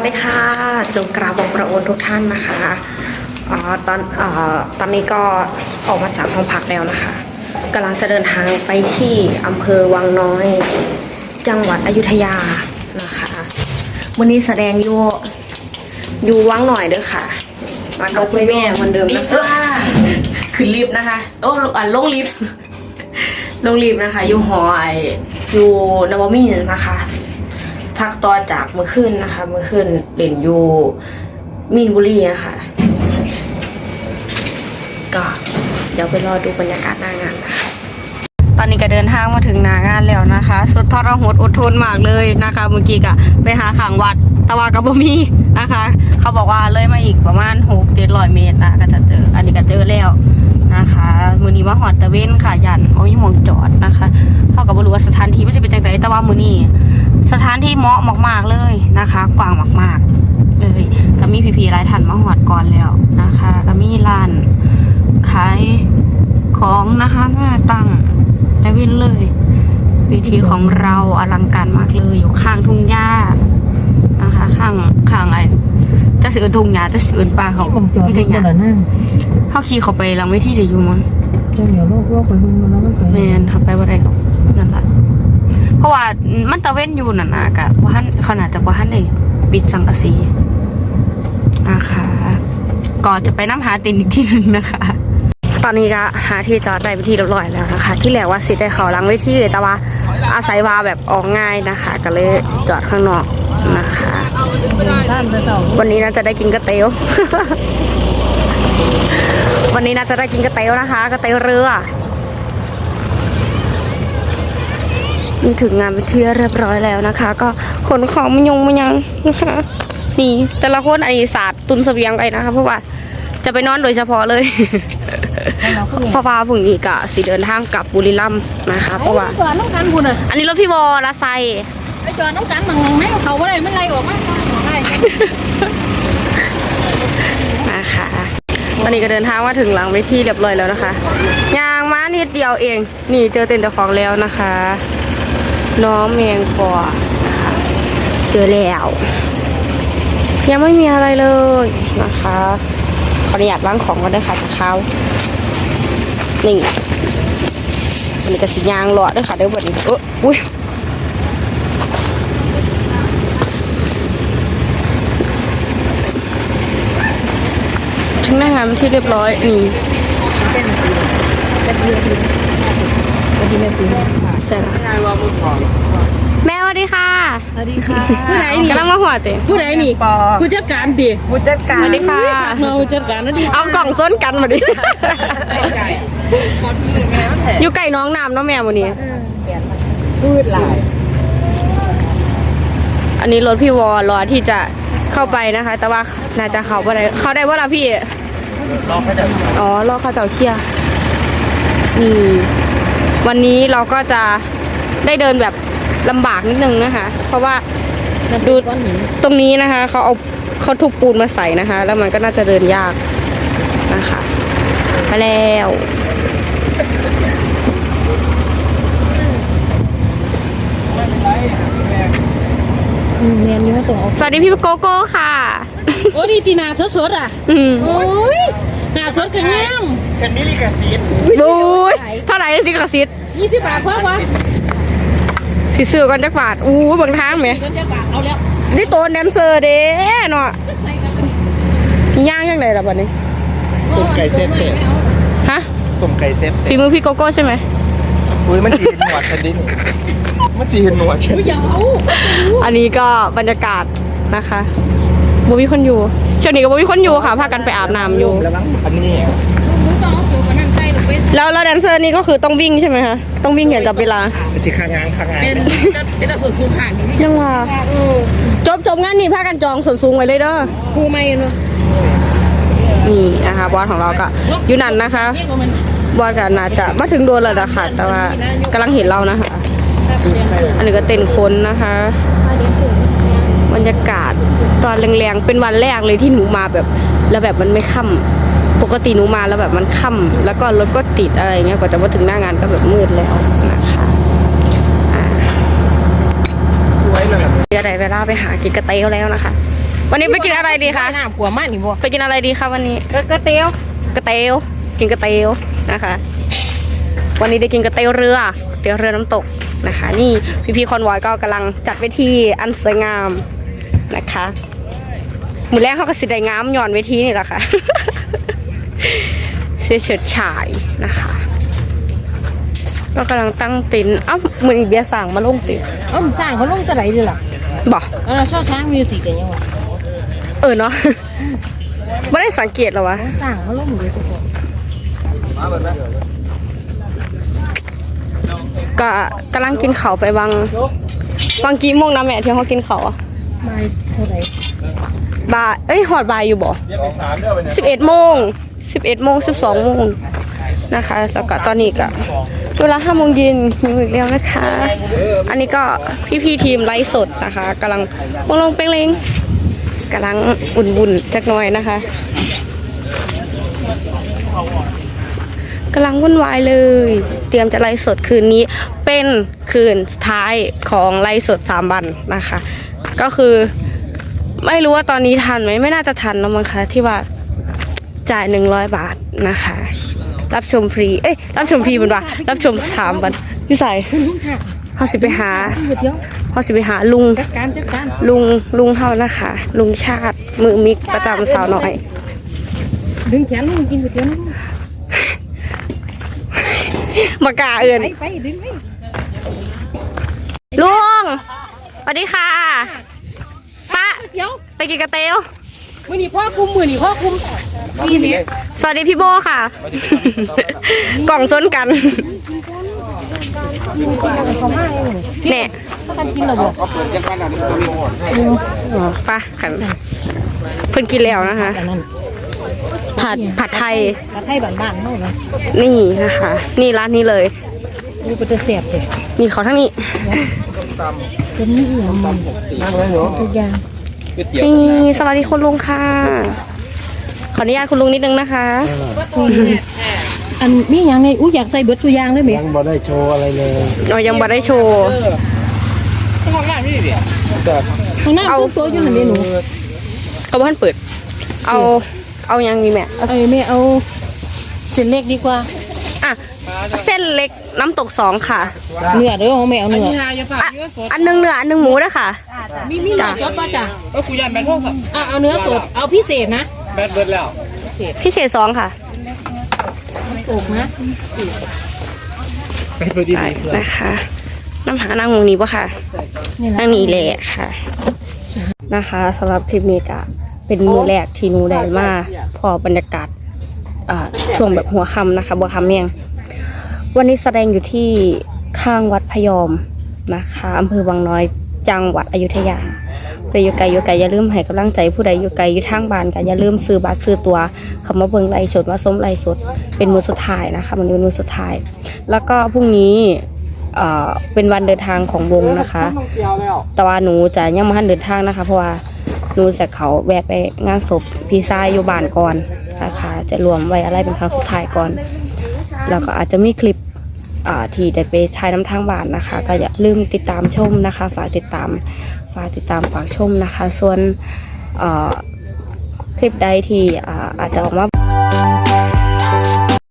วัสดีค่ะจงกราบบอกประโอนทุกท่านนะคะอ่าตอนอาตอนนี้ก็ออกมาจากห้องพักแล้วนะคะกำลังจะเดินทางไปที่อำเภอวังน้อย จังหวัดอยุธยานะคะวันนี้แสดงอยู่อยู่วังหน่อยเด้อค่ะมากับคุณแม่เหมือนเดิมนะเออขึ้นลิฟต์นะคะโอ้อ่าลงลิฟต์ลงลิฟต์นะคะ อยู่หอไออยู่นวมินทร์นะคะ พักต่อจากเมื่อคืนนะคะ เมื่อคืนเล่นอยู่มีนบุรีนะคะก็เดี๋ยวไปรอดูบรรยากาศหน้างานนะคะตอนนี้ก็เดินทางมาถึงหนางานแล้วนะคะ สุดทรหดอดทนมากเลยนะคะ เมื่อกี้ก็ไปหาขังวัดตะวากับบมีนะคะ เขาบอกว่าเลยมาอีกประมาณหกเจ็ดร้อยเมตรนะก็จะเจออันนี้ก็เจอแล้วนะคะ มือนี้มาหอดตะเว้นค่ะยันเอาอยู่หมองจอดนะคะเขาก็บ่รู้ว่าสถานที่ไมันจะเป็นจังไงแต่ว่ามือนี้ สถานที่เหมาะมากๆเลยนะคะ กว้างมากๆเลยก็มีพีพีหลายท่านมาหอดก่อนแล้วนะคะก็มีร้านขายของนะคะมาตั้งแต่วินเลยวิธีของเราอลังการมากเลยอยู่ข้างทุ่งหญ้านะคะ ข้างข้างไอ้จะสือทุ่งหญ้าจะสือป่าเขาผมจอดไม่ที่ได้หคญ้านละนั่นเขาขี่เขาไปหลังเวทีจะอยู่มันเจ้าเหนียวโลกโลกไปหุ่นมันแล้วมันไปแมนเขาไปว่าไรก็นั่นแหละ เพราะว่ามันตะเว้นอยู่น่ะนะกะว่าหันเขาน่าจะว่าหันเลยปิดสังกะสีนะคะก่อนจะไปน้ำหาตินอีกที่หนึ่งนะคะ ตอนนี้ก็หาที่จอดได้เป็นที่เรียบร้อยแล้วนะคะ ที่แรกว่าสิได้เขาหลังเวทีเลยแต่ว่าอาศัยว่าแบบออกง่ายนะคะ ก็เลยจอดข้างนอกนะคะท่านจะเต่าวันนี้น่าจะได้กินกระเตียววันนี้น่าจะได้กินกระเตียวนะคะกระเตียวเรือ นี่ถึงงานไปนที่เรียบร้อยแล้วนะคะ ก็ขนของมันยงมันยังนะคะนี่แต่ละคนอันนี้ศาสตร์ตุนเสบียงไปนะคะ เพราะว่าจะไปนอนโดยเฉพาะเลยฟ้าฟ้าพรุ่งนี้กะสิเดินทางกลับบุรีรัมย์นะคะ เพราะว่าจอดน้องกันคุณอะอันนี้รถพี่วอละไซไปจอดน้องกันมังงไหมเขาว่าไรไม่ไรออกมาได้นะคะตอนนี้ก็เดินทางมาถึงหลังเวทีเรียบร้อยแล้วนะคะยางม้านิดเดียวเอง นี่เจอเต็นท์เจ้าของแล้วนะคะ น้องแมงปอนะคะเจอแล้ว ยังไม่มีอะไรเลยนะคะขออนุญาตวางของก็ได้ค่ะจากเขานี่อันนี้ก็สิยางหลอดด้วยค่ะเดี๋ยววันนี้เอออุ้ยถึงหน้างานที่เรียบร้อยนี่ ใช่แล้วแม่สวัสดีค่ะสวัสดีค่ะผู้ใดกำลังมาหัวเตะผู้ใดนี่ผู้จัดการดิผู้จัดกาสรวัสดีค่ะเราจัดการนั่นดิเอากล่องส้นกันมาดิอยู่ไก่น้องน้ำเนาะแม่วันนี้พืชหลายอันนี้รถพี่วอรอที่จะเข้าไปนะคะ แต่ว่าน่าจะเข้าไปได้เข้าได้ว่าล่ะพี่ลองก็จะอ๋อรอเขาเจ้าเคลียร์นี่ วันนี้เราก็จะได้เดินแบบลำบากนิดนึงนะคะ เพราะว่าดูก้อนหินตรงนี้นะคะเขาเอาเขาทุบปูนมาใส่นะคะ แล้วมันก็น่าจะเดินยากนะคะไปแล้วเมียนนี่ไม่ตรงสวัสดีพี่โกโก้ค่ะ โอ้ดีตีนาสดๆอะ อืมโอ้ย นาสดกันยังฉันมิลิกาซีดบูยเท่าไหร่สิกระซิดยี่สิบบาทพอวะสิซื้อกันจักบาทอู้บางทางไหมกันจะบาทเอาแล้วนี่ตัวแดนเซอร์เด้เนาะใส่กันย่างยังไงล่ะบัดนี้ตุ่มไก่เซฟเซฟฮะตุ่มไก่เซฟเซฝีฟมือพี่โกโก้ใช่ไหมอุ้ยมันจีเห็นหนวดฉันดิมันจีเห็นหนวดฉัน อย่าเอาอันนี้ก็บรรยากาศนะคะ บ่มีคนอยู่ช่วงนี้ก็บ่มีคนอยู่ค่ะพากันไปอาบน้ำอยู่ แล้วมั้งอันนี้มึงต้องเอาเกิดมานั่งใส่หรือเป็นแล้วแล้วแดนเซอร์นี่ก็คือต้องวิ่งใช่ไหมคะต้องวิ่งอย่างจับเวลาเป็นสีคางงานคางงานเป็นเป็นตาสดสูงห่างนี่ยังว่าเออจบจบงานนี่พากันจองส่วนสูงไว้เลยเด้อกูไม่เนาะนี่นะคะบอสของเราก็อยู่นั่นนะคะเรียกว่ามันบอสกันน่าจะมาถึงโดนแล้วนะคะแต่ว่ากำลังเห็นเรานะคะ อันนี้ก็เต้นคนนะคะ บรรยากาศ ตอนแรงๆเป็นวันแรกเลยที่หนูมาแบบ แล้วแบบมันไม่ค่ำปกติหนูมาแล้วแบบมันค่ำแล้วก็รถก็ติดอะไรเงี้ยกว่าจะมาถึงหน้างานก็แบบมืดแล้วนะคะอ่าสวยเดี๋ยวได้เวลาไปหากินกระเตียวแล้วนะคะ วันนี้ไปกินอะไรดีคะหน้าผัวมากนี่บ่ไปกินอะไรดีคะวันนี้กระเตียวกระเตียวกินกระเตียวนะคะ วันนี้ได้กินกระเตียวเรือเตียวเรือน้ำตกนะคะ นี่พี่พี่ๆคอนวอยก็กำลังจัดเวทีอันสวยงาม นะคะหมือแรกเขาก็สิได้งามย่อนเวทีนี่แหละค่ะเสื้อเฉิดฉายนะคะก็กำลังตั้งตินเอ้ามืออีเบียร์สั่งมาลงตินเอ้าสร้างเขาลงตะไหนดีล่ะบอกเออช่อช้างมิวสิกกันยังวะเออเนาะไม่ได้สังเกตเหรอวะสร้างเขาลงอยู่ทุกคนก็กำลังกินเขาวไปวังวังกี่โมงนะแม่ที่เขากินเขาวอะ มาเท่าไหร่บ่ายเอ้ยหอดบ่ายอยู่บ่สิบเอ็ดโมงสิบเอ็ดโมงสิบสองโมงนะคะ แล้วก็ตอนนี้ก็เวลาห้าโมงเย็นมีอีกแล้วนะคะ อันนี้ก็พี่ๆทีมไลฟ์สดนะคะกำลังวงลงเป้งเลงกำลังอุ่นบุญจักหน่อยนะคะกำลังวุ่นวายเลย เตรียมจะไลฟ์สดคืนนี้เป็นคืนสุดท้ายของไลฟ์สดสามวันนะคะ ก็คือ ไม่รู้ว่าตอนนี้ทันไหมไม่น่าจะทันแล้วมั้งคะที่ว่าจ่ายหนึ่งร้อยบาทนะคะ รับชมฟรี เอ้ยรับชมฟรีเป็นว่ารับชมสามวันพี่ใส่คุณลุงค่ะเขาสิไปหาก๋วยเตี๋ยวเขาสิไปหาลุงจัดการจัดการลุงลุงเขานะคะ ลุงชาติมือมิกประจำสาวน้อยดึงแขนลุงกินก๋วยเตี๋ยวนะมากาเอื่นไปไปดึงไปลุงสวัสดีค่ะป้าเดี๋ยว ไปกินกระเตียวมือนี่พ่อคุมมือนี่พ่อคุมนี่เนี่ยสวัสดีพี่โบค่ะ กล่องซ้นกันกินกินแล้วก็เขามาเองเนี่ยถ้ากันกินแล้วบ่อ๋อไป้าขันเพิ่นกินแล้วนะคะอันนั้นผัดผัดไทย ผัดไทยบ้านๆเฮานะนี่นะคะ นี่ร้านนี้เลยดูเป็นจะแซ่บเลยมีเขาทั้งนี้เป็นนี่อย่างมันนั่งเลยเหรอทุกอย่าง ก๋วยเตี๋ยวนี่สวัสดีคุณลุงค่ะ ขออนุญาตคุณลุงนิดนึงนะคะ อันมีอย่างในอู้อยากใส่เบิดตัวอย่างเลยไหมยังบ่ได้โชว์อะไรเลยเรายังบ่ได้โชว์แต่ข้างหน้าเอาตัวอยู่หันเดหนูเขาบ้านเปิด เอาเอายังมีแม่เอ้ยแม่เอาเส้นเล็กดีกว่าอะเส้นเล็กน้ำตกสองค่ะ เนื้อเด้อของแม่เอาเนื้ออะอันหนึงเนื้ออันหนึงหมูด้วยค่ะ มีมีเนื้อสดป่ะจ้ะก็คุยยันแบนพวกสัตว์อะเอาเนื้อสด เอาพิเศษนะ แบนเบิร์ดแล้ว พิเศษสองค่ะตกนะแบนเบิร์ดดีได้นะคะ น้ำหานางวงนี้ปะค่ะนี่นั่งนี้แหละค่ะ นะคะสำหรับคลิปนี้ก็เป็นมือแรกที่หนูได้มาพอบรรยากาศอ่าช่วงแบบหัวค่ำนะคะบัวค่ำเมียง วันนี้แสดงอยู่ที่ข้างวัดพยอมนะคะอำเภอวังน้อย จังหวัดอยุธยาใครอยู่ไกลอยู่ไกลอย่าลืมให้กำลังใจผู้ใดอยู่ไกลอยู่ทางบ้านก็อย่าลืมซื้อบัตรซื้อตัวคำว่าเบิ่งไลฟ์สดว่าส้มไลฟ์สดเป็นมือสุดท้ายนะคะ มันเป็นมือสุดท้าย แล้วก็พรุ่งนี้เอ่อเป็นวันเดินทางของวงนะคะ แต่ว่าหนูจะยังไม่ทันเดินทางนะคะ เพราะว่าหนูจะเขาแวะไปงานศพพี่ชายอยู่บ้านก่อนนะคะ จะรวมไว้อะไรเป็นครั้งสุดท้ายก่อน แล้วก็อาจจะมีคลิป ที่ได้ไปถ่ายน้ำทางบ้านนะคะ ก็อย่าลืมติดตามชมนะคะ ฝากติดตามฝากติดตามฝากชมนะคะ ส่วนคลิปใดที่อาจจะออกมา